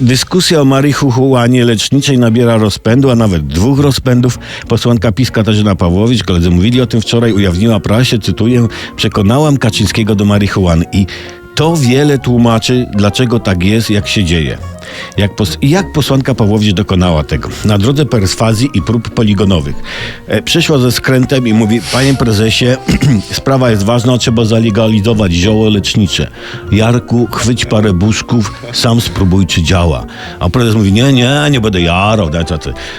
Dyskusja o marihuanie leczniczej nabiera rozpędu, a nawet dwóch rozpędów. Posłanka PiS Katarzyna Pawłowicz, koledzy mówili o tym wczoraj, ujawniła prasie, cytuję, przekonałam Kaczyńskiego do marihuany i to wiele tłumaczy, dlaczego tak jest, jak się dzieje. Jak, pos- jak posłanka Pawłowicz dokonała tego? Na drodze perswazji i prób poligonowych. E, przyszła ze skrętem i mówi, panie prezesie, sprawa jest ważna, trzeba zalegalizować zioło lecznicze. Jarku, chwyć parę buszków, sam spróbuj, czy działa. A prezes mówi, nie, nie, nie będę jarał.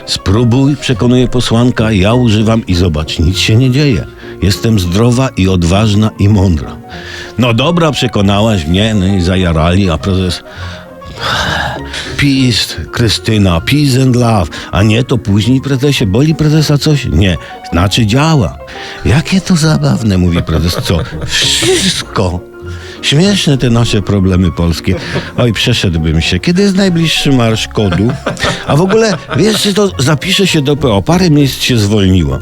Spróbuj, przekonuje posłanka, ja używam i zobacz, nic się nie dzieje. Jestem zdrowa i odważna i mądra. No dobra, przekonałaś mnie, no i zajarali, a prezes... Peace, Krystyna, peace and love. A nie, to później prezesie. Boli prezesa coś? Nie. Znaczy działa. Jakie to zabawne, mówi prezes. Co? Wszystko. Śmieszne te nasze problemy polskie. Oj, przeszedłbym się. Kiedy jest najbliższy marsz kodu? A w ogóle, wiesz, czy to zapisze się do PO. Parę miejsc się zwolniło.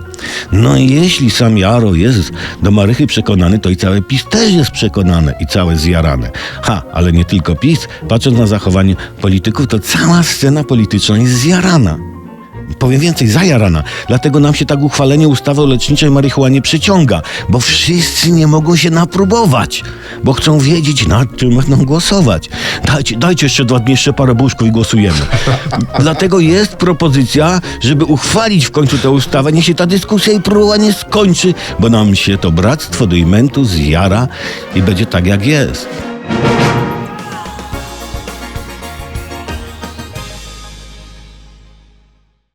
No i jeśli sam Jaro jest do Marychy przekonany, to i całe PiS też jest przekonane i całe zjarane. Ha, ale nie tylko PiS. Patrząc na zachowanie polityków, to cała scena polityczna jest zjarana. Powiem więcej, zajarana. Dlatego nam się tak uchwalenie ustawy o leczniczej marihuanie przyciąga, bo wszyscy nie mogą się napróbować, bo chcą wiedzieć, nad czym będą głosować. Dajcie, dajcie jeszcze dwa dni, jeszcze parę buszków i głosujemy. Dlatego jest propozycja, żeby uchwalić w końcu tę ustawę, niech się ta dyskusja i próba nie skończy, bo nam się to bractwo do imentu zjara i będzie tak, jak jest.